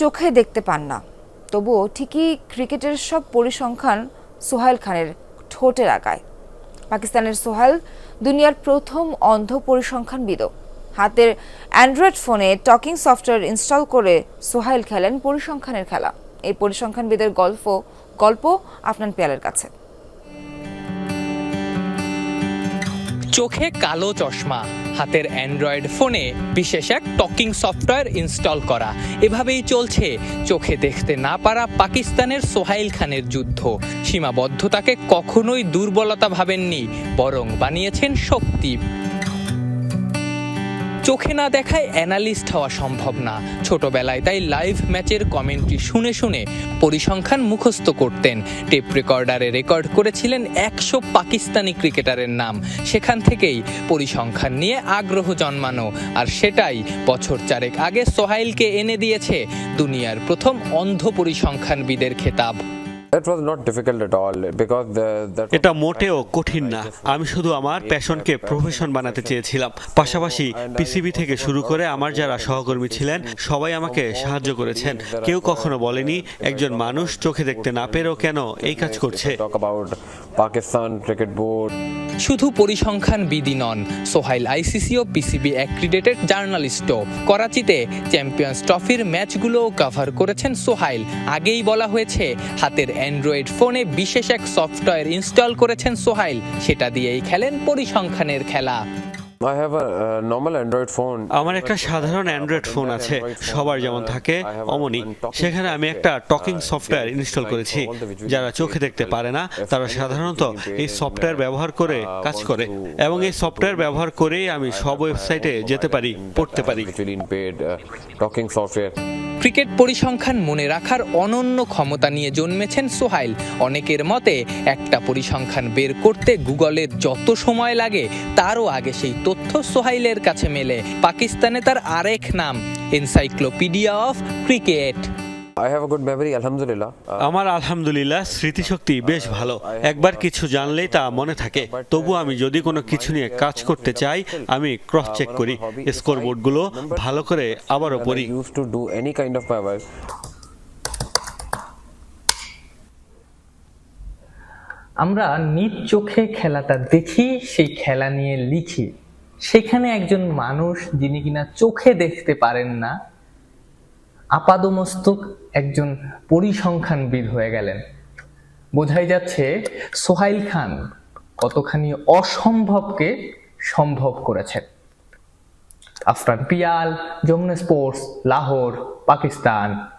চোখে দেখতে পান না। তবুও ঠিকই ক্রিকেটের সব পরিসংখ্যান সোহাইল খানের ঠোঁটের আগায়। পাকিস্তানের সোহাইল দুনিয়ার প্রথম অন্ধ পরিসংখ্যানবিদও। হাতের অ্যান্ড্রয়েড ফোনে টকিং সফটওয়্যার ইনস্টল করে সোহাইল খেলেন পরিসংখ্যানের খেলা। এই পরিসংখ্যানবিদের গল্প গল্প আপনার পেয়ালের কাছে। চোখে কালো চশমা, হাতের অ্যান্ড্রয়েড ফোনে বিশেষ এক টকিং সফটওয়্যার ইনস্টল করা। এভাবেই চলছে। চোখে দেখতে না পারা পাকিস্তানের সোহাইল খানের যুদ্ধ। সীমাবদ্ধতাকে কখনোই দুর্বলতা ভাবেননি, বরং বানিয়েছেন শক্তি। চোখে না দেখায় অ্যানালিস্ট হওয়া সম্ভব না। ছোটবেলায় তাই লাইভ ম্যাচের কমেন্ট্রি শুনে শুনে পরিসংখ্যান মুখস্থ করতেন। টেপ রেকর্ডারে রেকর্ড করেছিলেন একশো পাকিস্তানি ক্রিকেটারের নাম। সেখান থেকেই পরিসংখ্যান নিয়ে আগ্রহ জন্মানো। আর সেটাই বছর চারেক আগে সোহাইলকে এনে দিয়েছে দুনিয়ার প্রথম অন্ধ পরিসংখ্যানবিদের খেতাব। It was not difficult at all because এটা মোটেও কঠিন না। আমি শুধু আমার প্যাশনকে প্রফেশন বানাতে চেয়েছিলাম। পাশাপাশি পিসিবি থেকে শুরু করে আমার যারা সহকর্মী ছিলেন সবাই আমাকে সাহায্য করেছেন। কেউ কখনো বলেনি একজন মানুষ চোখে দেখতে না পেরেও কেন এই কাজ করছে? Talk about Pakistan cricket board. শুধু পরিসংখ্যান বিধি নন সোহাইল আইসিসি ও পিসিবি অ্যাক্রিডেটেড জার্নালিস্টও করাচিতে চ্যাম্পিয়ন্স ট্রফির ম্যাচগুলোও কভার করেছেন সোহাইল। আগেই বলা হয়েছে হাতের অ্যান্ড্রয়েড ফোনে বিশেষ এক সফটওয়্যার ইনস্টল করেছেন সোহাইল সেটা দিয়েই খেলেন পরিসংখ্যানের খেলা uh. আমার একটা সাধারণ অ্যান্ড্রয়েড ফোন আছে সবার যেমন থাকে অমনি সেখানে আমি একটা টকিং সফটওয়্যার ইনস্টল করেছি যারা চোখে দেখতে পারে না তারা সাধারণত এই সফটওয়্যার ব্যবহার করে কাজ করে এবং এই সফটওয়্যার ব্যবহার করেই আমি সব ওয়েবসাইটে যেতে পারি পড়তে পারি ক্রিকেট পরিসংখ্যান মনে রাখার অনন্য ক্ষমতা নিয়ে জন্মেছেন সোহাইল। অনেকের মতে, একটা পরিসংখ্যান বের করতে গুগলের যত সময় লাগে, তারও আগে সেই তথ্য সোহাইলের কাছে মেলে। পাকিস্তানে তার আরেক নাম, encyclopedia of cricket. I have a good memory, Alhamdulillah. Uh, আমার আলহামদুলিল্লাহ স্মৃতিশক্তি বেশ ভালো। একবার কিছু জানলেই তা মনে থাকে। তবু আমি যদি কোনো কিছু নিয়ে কাজ করতে চাই আমি ক্রস চেক করি স্কোর বোর্ডগুলো ভালো করে আবারও পড়ি। Used to do any kind of my work. আমরা নিজ চোখে খেলাটা দেখি সেই খেলা নিয়ে লিখি। সেখানে একজন মানুষ যিনি কিনা চোখে দেখতে পারেন না আপাদমস্তক একজন পরিসংখ্যানবিদ হয়ে গেলেন। বোঝাই যাচ্ছে সোহাইল খান কতখানি অসম্ভবকে সম্ভব করেছেন। আফরান পিয়াল, যমুনা স্পোর্টস, লাহোর, পাকিস্তান।